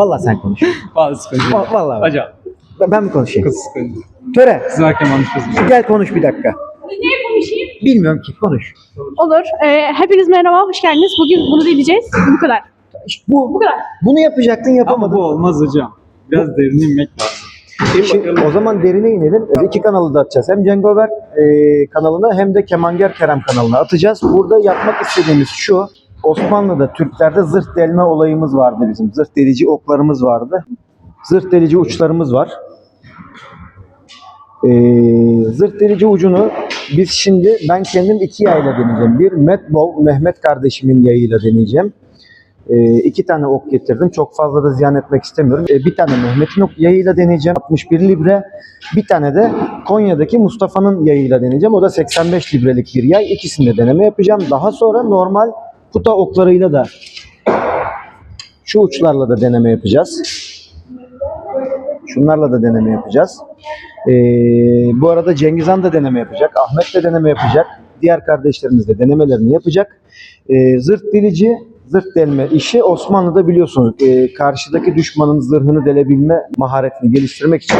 Vallahi sen konuş. Bazı sıkıntı. Va- Vallahi. Hocam. Ben, ben mi konuşayım? Kız sıkıntı. Töre. Siz varken konuşuruz. Gel konuş bir dakika. Neye konuşayım? Bilmiyorum ki konuş. Olur. Ee, hepiniz merhaba, hoş geldiniz. Bugün bunu deneyeceğiz. Bu kadar. İşte bu, Bu kadar. bunu yapacaktın Ama yapamadın. bu olmaz hocam. Biraz derine inmek lazım. Şimdi, o zaman derine inelim. Biz iki kanalı da atacağız. Hem Cengover e, kanalına hem de Kemanger Kerem kanalına atacağız. Burada yapmak istediğimiz şu. Osmanlı'da Türklerde zırh delme olayımız vardı bizim. Zırh delici oklarımız vardı. Zırh delici uçlarımız var. E, zırh delici ucunu biz şimdi ben kendim iki yayla deneyeceğim. Bir Medbol Mehmet kardeşimin yayıyla deneyeceğim. E, iki tane ok getirdim. Çok fazla da ziyan etmek istemiyorum. E, bir tane Mehmet'in ok yayıyla deneyeceğim. 61 libre. Bir tane de Konya'daki Mustafa'nın yayıyla deneyeceğim. O da 85 librelik bir yay. İkisinde deneme yapacağım. Daha sonra normal puta oklarıyla da şu uçlarla da deneme yapacağız. Şunlarla da deneme yapacağız. E, bu arada Cengizhan da deneme yapacak. Ahmet de deneme yapacak. Diğer kardeşlerimiz de denemelerini yapacak. E, zırt delici, zırt delme işi Osmanlı'da biliyorsunuz e, karşıdaki düşmanın zırhını delebilme maharetini geliştirmek için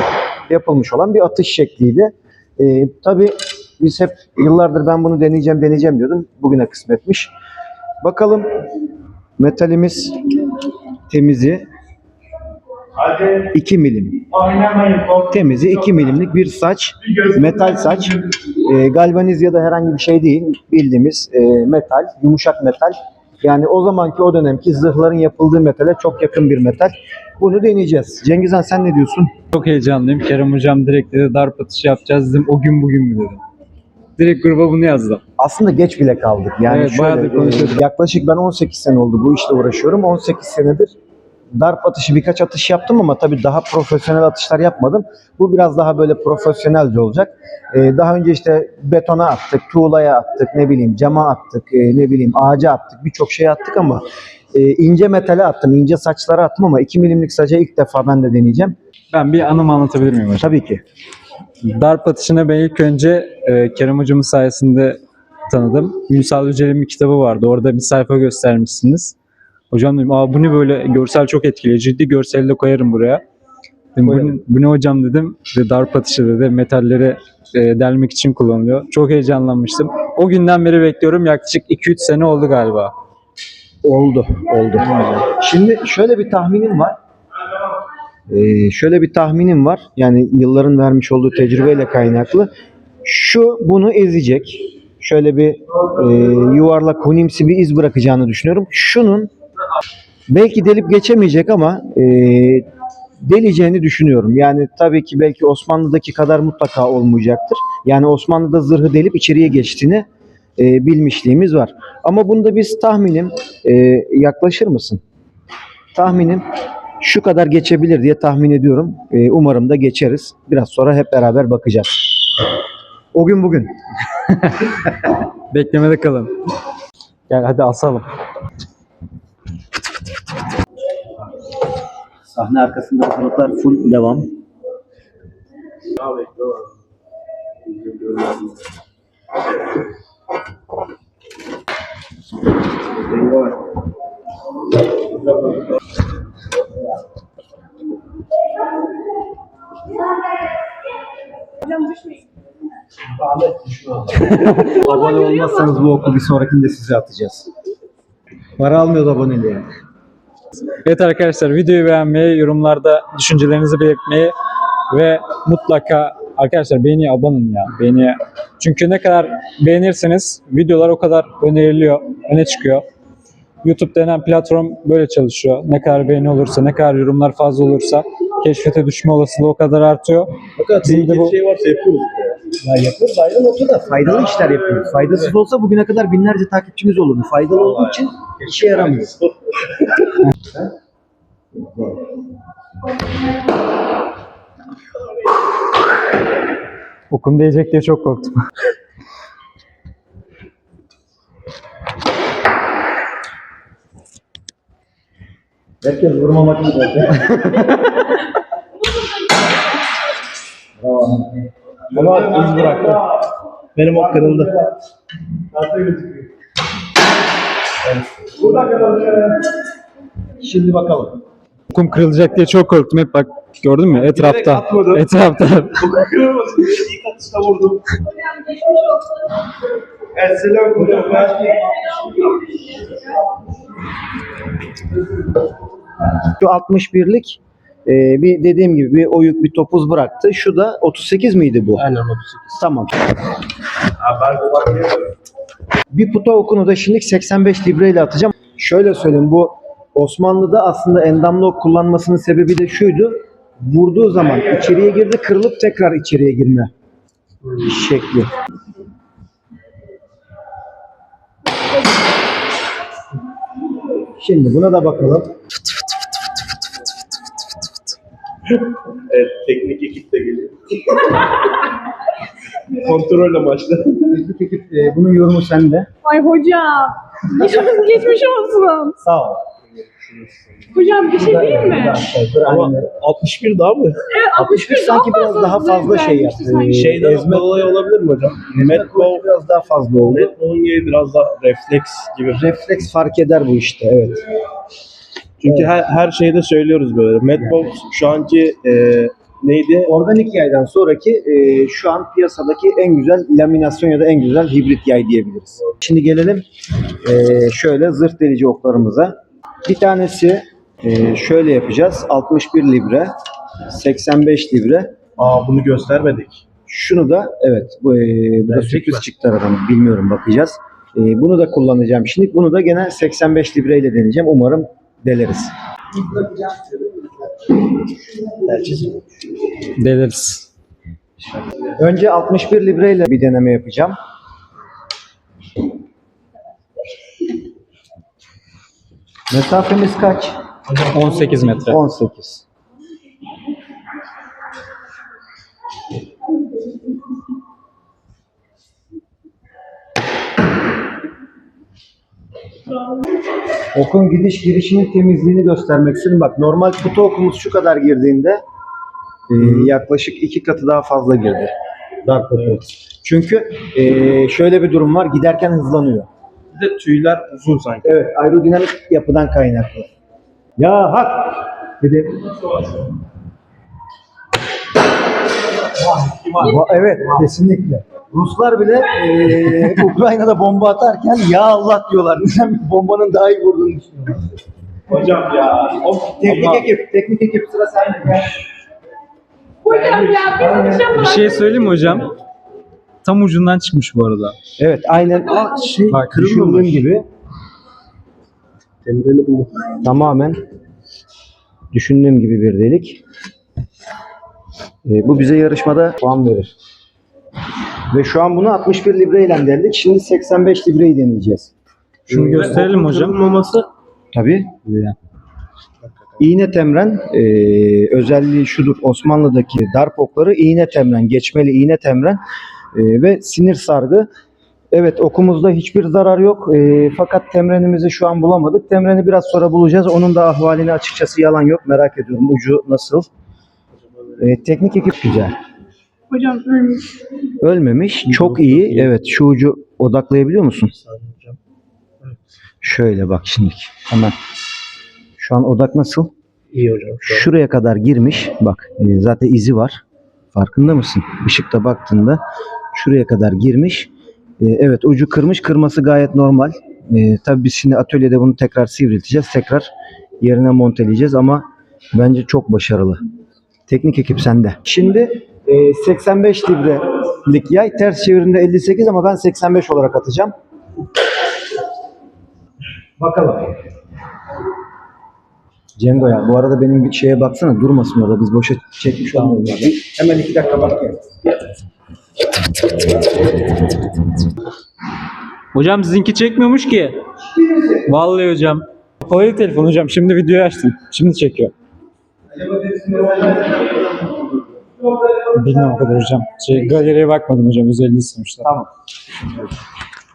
yapılmış olan bir atış şekliydi. E, Tabi biz hep yıllardır ben bunu deneyeceğim deneyeceğim diyordum. Bugüne kısmetmiş. Bakalım metalimiz temizi 2 milim. Temizi 2 milimlik bir saç. Metal saç. E, galvaniz ya da herhangi bir şey değil. Bildiğimiz e, metal, yumuşak metal. Yani o zamanki o dönemki zırhların yapıldığı metale çok yakın bir metal. Bunu deneyeceğiz. Cengizhan sen ne diyorsun? Çok heyecanlıyım. Kerem hocam direkt dedi darp atışı yapacağız dedim. O gün bugün mü dedim. Direkt gruba bunu yazdım. Aslında geç bile kaldık. Yani Evet, şöyle, konuşuyorduk. e, yaklaşık ben 18 sene oldu bu işle uğraşıyorum. 18 senedir darp atışı birkaç atış yaptım ama tabii daha profesyonel atışlar yapmadım. Bu biraz daha böyle profesyonelce olacak. E, daha önce işte betona attık, tuğlaya attık, ne bileyim cama attık, e, ne bileyim ağaca attık, birçok şey attık ama e, ince metale attım, ince saçlara attım ama 2 milimlik saça ilk defa ben de deneyeceğim. Ben bir anımı anlatabilir miyim hocam? Tabii ki. Darp atışını ben ilk önce e, Kerem hocamın sayesinde tanıdım. Ünsal Yücel'in bir kitabı vardı. Orada bir sayfa göstermişsiniz. Hocam dedim, Aa, bu ne böyle görsel çok etkileyiciydi. Görseli de koyarım buraya. Dedim, bu, ne, bu ne hocam dedim. Dedi, darp atışı dedi. Metalleri e, delmek için kullanılıyor. Çok heyecanlanmıştım. O günden beri bekliyorum. Yaklaşık 2-3 sene oldu galiba. Oldu, oldu. Şimdi şöyle bir tahminim var. Ee, şöyle bir tahminim var. Yani yılların vermiş olduğu tecrübeyle kaynaklı. Şu bunu ezecek. Şöyle bir e, yuvarlak hunimsi bir iz bırakacağını düşünüyorum. Şunun belki delip geçemeyecek ama e, deleceğini düşünüyorum. Yani tabii ki belki Osmanlı'daki kadar mutlaka olmayacaktır. Yani Osmanlı'da zırhı delip içeriye geçtiğini e, bilmişliğimiz var. Ama bunda biz tahminim e, yaklaşır mısın? Tahminim şu kadar geçebilir diye tahmin ediyorum. E, umarım da geçeriz. Biraz sonra hep beraber bakacağız. O gün bugün. Beklemede kalın. Gel hadi asalım. Sahne arkasında kanıtlar full devam. Abone olmazsanız bu oku bir sonrakinde size atacağız. Para almıyoruz aboneliğe. Evet arkadaşlar videoyu beğenmeyi, yorumlarda düşüncelerinizi belirtmeyi ve mutlaka arkadaşlar beğeniye abone olun ya. Beğeniye. Çünkü ne kadar beğenirseniz videolar o kadar öneriliyor, öne çıkıyor. YouTube denen platform böyle çalışıyor. Ne kadar beğeni olursa, ne kadar yorumlar fazla olursa keşfete düşme olasılığı o kadar artıyor. Fakat Bizim de bu- şey varsa yapıyoruz. Ya yapıyoruz ayrı noktada faydalı işler yapıyoruz. Faydasız olsa bugüne kadar binlerce takipçimiz olurdu. Faydalı olduğu için işe yaramıyor. Okum diyecek diye çok korktum. Herkes vurmamak isterdi. Bravo. Ama iz bıraktı. Benim ok kırıldı. Şimdi bakalım. Kum kırılacak diye çok korktum hep bak gördün mü etrafta. atmadım. Etrafta. Kırılmasın. İlk atışta vurdum. Hocam. Şu 61'lik e, bir dediğim gibi bir oyuk bir topuz bıraktı. Şu da 38 miydi bu? Aynen 38. Tamam. Bir puta okunu da şimdi 85 libre ile atacağım. Şöyle söyleyeyim bu Osmanlı'da aslında endamlı ok kullanmasının sebebi de şuydu. Vurduğu zaman içeriye girdi kırılıp tekrar içeriye girme şekli. Şimdi buna da bakalım. Evet, teknik ekip de geliyor. Kontrol amaçlı. Teknik ekip, e, bunun yorumu sende. Ay hocam. Geçmiş, geçmiş olsun. Sağ ol. Hocam bir şey diyeyim mi? Ama 61 daha mı? Evet 61 sanki biraz daha fazla şey yaptı. Şeyden Ezme- dolayı olabilir mi hocam? Metball, biraz daha fazla oldu. Metball'un yeri biraz daha refleks gibi. Refleks fark eder bu işte evet. Çünkü her, her şeyde söylüyoruz böyle. Metball şu anki e, neydi? Organik yaydan sonraki e, şu an piyasadaki en güzel laminasyon ya da en güzel hibrit yay diyebiliriz. Şimdi gelelim e, şöyle zırh delici oklarımıza. Bir tanesi e, şöyle yapacağız. 61 libre, 85 libre. Aa bunu göstermedik. Şunu da evet bu, e, bu da Gerçek sürpriz mi? çıktı aradan bilmiyorum bakacağız. E, bunu da kullanacağım şimdi. Bunu da gene 85 libre ile deneyeceğim. Umarım deleriz. Deliriz. Önce 61 libre ile bir deneme yapacağım. Mesafemiz kaç? 18 metre. 18. Okun gidiş girişinin temizliğini göstermek istedim. Bak normal kutu okumuz şu kadar girdiğinde e, yaklaşık iki katı daha fazla girdi. Dark oku. Çünkü e, şöyle bir durum var. Giderken hızlanıyor. Bir de tüyler uzun sanki. Evet, aerodinamik yapıdan kaynaklı. Ya hak! Dedi. Evet, kesinlikle. Ruslar bile eee, Ukrayna'da bomba atarken ya Allah diyorlar. Neden bombanın daha iyi vurduğunu düşünüyorlar. Hocam ya. O, Teknik ama- ekip, teknik ekip sıra sende. Hocam ya biz bir şey Bir şey söyleyeyim mi hocam? Tam ucundan çıkmış bu arada. Evet, aynen Aa, şey Bak, düşündüğüm gibi Temreli bu. tamamen düşündüğüm gibi bir delik. Ee, bu bize yarışmada puan verir. Ve şu an bunu 61 libre ile deldik. Şimdi 85 libreyi deneyeceğiz. Şunu gösterelim hocam. Kırılmaması Tabii. İğne temren e, özelliği şudur. Osmanlı'daki darp okları iğne temren, geçmeli iğne temren e, ve sinir sargı. Evet okumuzda hiçbir zarar yok. E, fakat temrenimizi şu an bulamadık. Temreni biraz sonra bulacağız. Onun da ahvalini açıkçası yalan yok. Merak ediyorum ucu nasıl. E, teknik ekip güzel. Hocam ölmüş. Ölmemiş. Çok iyi. Evet şu ucu odaklayabiliyor musun? Şöyle bak şimdi. Hemen. Şu an odak nasıl? iyi hocam. Şuraya kadar girmiş. Bak e, zaten izi var. Farkında mısın? Işıkta baktığında şuraya kadar girmiş. E, evet ucu kırmış. Kırması gayet normal. E, tabii biz şimdi atölyede bunu tekrar sivrilteceğiz. Tekrar yerine monteleyeceğiz ama bence çok başarılı. Teknik ekip sende. Şimdi e, 85 librelik yay ters çevirinde 58 ama ben 85 olarak atacağım. Bakalım. Cengo ya bu arada benim bir şeye baksana durmasın orada biz boşa çekmiş abi. Hemen iki dakika bak. Hocam sizinki çekmiyormuş ki. Vallahi hocam. Kapalı telefon hocam. Şimdi videoyu açtım. Şimdi çekiyor. Bilmem o kadar hocam. Şey, galeriye bakmadım hocam. Özelliğini istemişler. Tamam.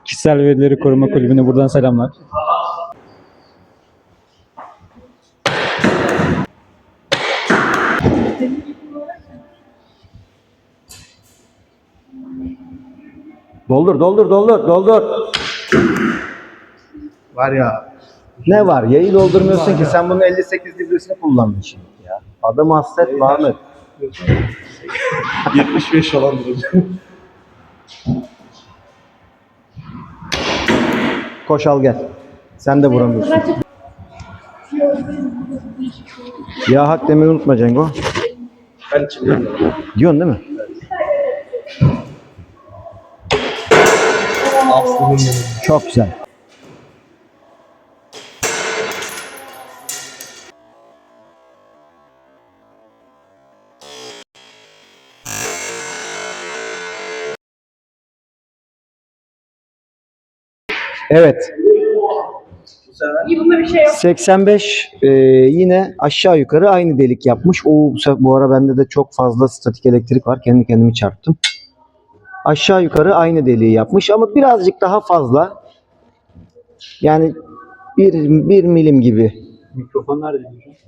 Kişisel Verileri Koruma Kulübü'ne buradan selamlar. Doldur doldur doldur doldur. Var ya. Ne var? Yayı doldurmuyorsun ki. Sen bunu 58 libresini kullandın şimdi ya. Adam hasret Ahmet. 75 falan. Koş al gel. Sen de vuramıyorsun. Ya hak demeyi unutma Cengo. Ben içimden Diyorsun değil mi? Aslı'nın Çok güzel. Evet. İyi bunda bir şey yok. 85 e, yine aşağı yukarı aynı delik yapmış. O bu ara bende de çok fazla statik elektrik var. Kendi kendimi çarptım. Aşağı yukarı aynı deliği yapmış ama birazcık daha fazla. Yani bir, bir milim gibi. Mikrofon nerede?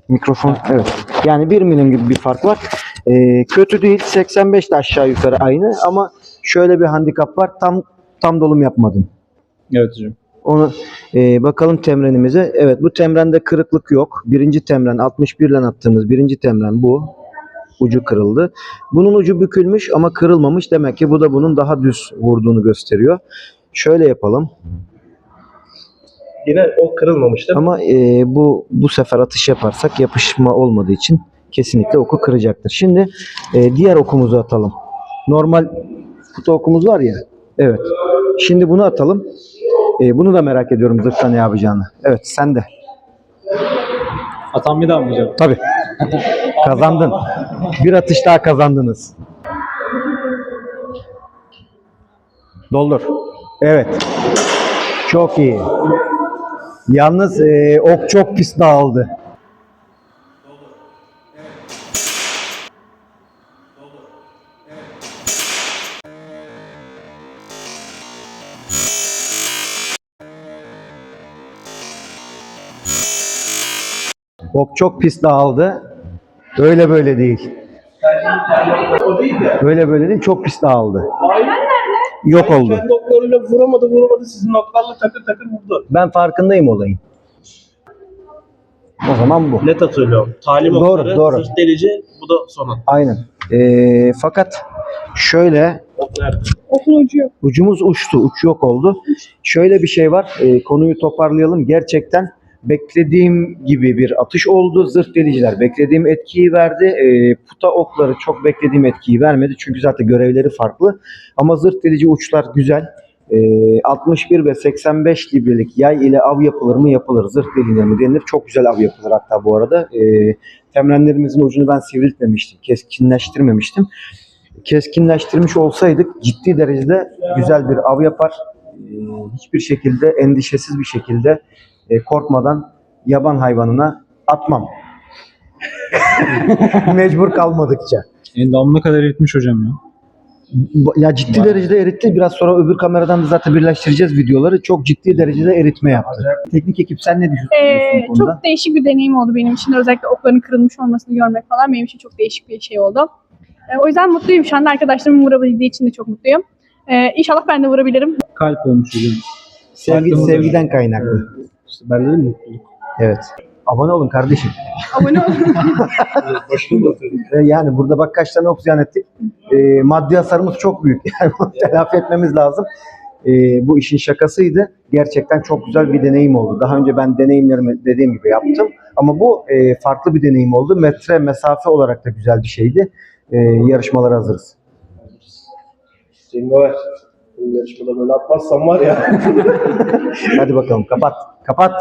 Mikrofon evet. Yani bir milim gibi bir fark var. E, kötü değil. 85 de aşağı yukarı aynı ama şöyle bir handikap var. Tam tam dolum yapmadım. Evet hocam. Onu e, bakalım temrenimize. Evet bu temrende kırıklık yok. Birinci temren 61 ile attığımız birinci temren bu. Ucu kırıldı. Bunun ucu bükülmüş ama kırılmamış. Demek ki bu da bunun daha düz vurduğunu gösteriyor. Şöyle yapalım. Yine o kırılmamıştı. Ama e, bu bu sefer atış yaparsak yapışma olmadığı için kesinlikle oku kıracaktır. Şimdi e, diğer okumuzu atalım. Normal kutu okumuz var ya. Evet. Şimdi bunu atalım. E, bunu da merak ediyorum zırhta ne yapacağını. Evet sen de. Atan bir daha mı hocam? Tabii. Kazandın. Bir atış daha kazandınız. Doldur. Evet. Çok iyi. Yalnız e, ok çok pis dağıldı. Ok çok pis dağıldı. Öyle böyle değil. Öyle böyle değil. Çok pis dağıldı. Yok oldu. Kendi oklarıyla vuramadı vuramadı sizin oklarla takır takır vurdu. Ben farkındayım olayın. O zaman bu. Net hatırlıyorum. Talim Doğru, okları, doğru. zırh delici, bu da son at. Aynen. Ee, fakat şöyle? Okun ucu yok. ucumuz uçtu. Uç yok oldu. Şöyle bir şey var. Ee, konuyu toparlayalım. Gerçekten beklediğim gibi bir atış oldu. Zırh deliciler beklediğim etkiyi verdi. Ee, puta okları çok beklediğim etkiyi vermedi. Çünkü zaten görevleri farklı. Ama zırh delici uçlar güzel. Ee, 61 ve 85 librelik yay ile av yapılır mı? Yapılır. Zırh delinir mi? Denilir. Çok güzel av yapılır hatta bu arada. Ee, temrenlerimizin ucunu ben sivriltmemiştim. Keskinleştirmemiştim. Keskinleştirmiş olsaydık ciddi derecede güzel bir av yapar. Ee, hiçbir şekilde endişesiz bir şekilde e, korkmadan yaban hayvanına atmam. Mecbur kalmadıkça. Endamına kadar eritmiş hocam ya. Ya ciddi derecede eritti. Biraz sonra öbür kameradan da zaten birleştireceğiz videoları. Çok ciddi derecede eritme yaptı. Teknik ekip sen ne düşünüyorsun Ee, bu konuda? çok değişik bir deneyim oldu benim için. Özellikle okların kırılmış olmasını görmek falan benim için çok değişik bir şey oldu. Ee, o yüzden mutluyum. Şu anda arkadaşlarımın vurabildiği için de çok mutluyum. Ee, inşallah ben de vurabilirim. Kalp olmuş hocam. Sevgi, sevgiden kaynaklı. İşte ben dedim mutluluk. Evet. Abone olun kardeşim. Abone olun. Yani burada bak kaç tane ok ziyan ettik. E, maddi hasarımız çok büyük. Yani telafi etmemiz lazım. E, bu işin şakasıydı. Gerçekten çok güzel bir deneyim oldu. Daha önce ben deneyimlerimi dediğim gibi yaptım. Ama bu e, farklı bir deneyim oldu. Metre mesafe olarak da güzel bir şeydi. E, yarışmalara hazırız. Ver. Bu yarışmada böyle atmazsam var ya. Hadi bakalım kapat. Kapat.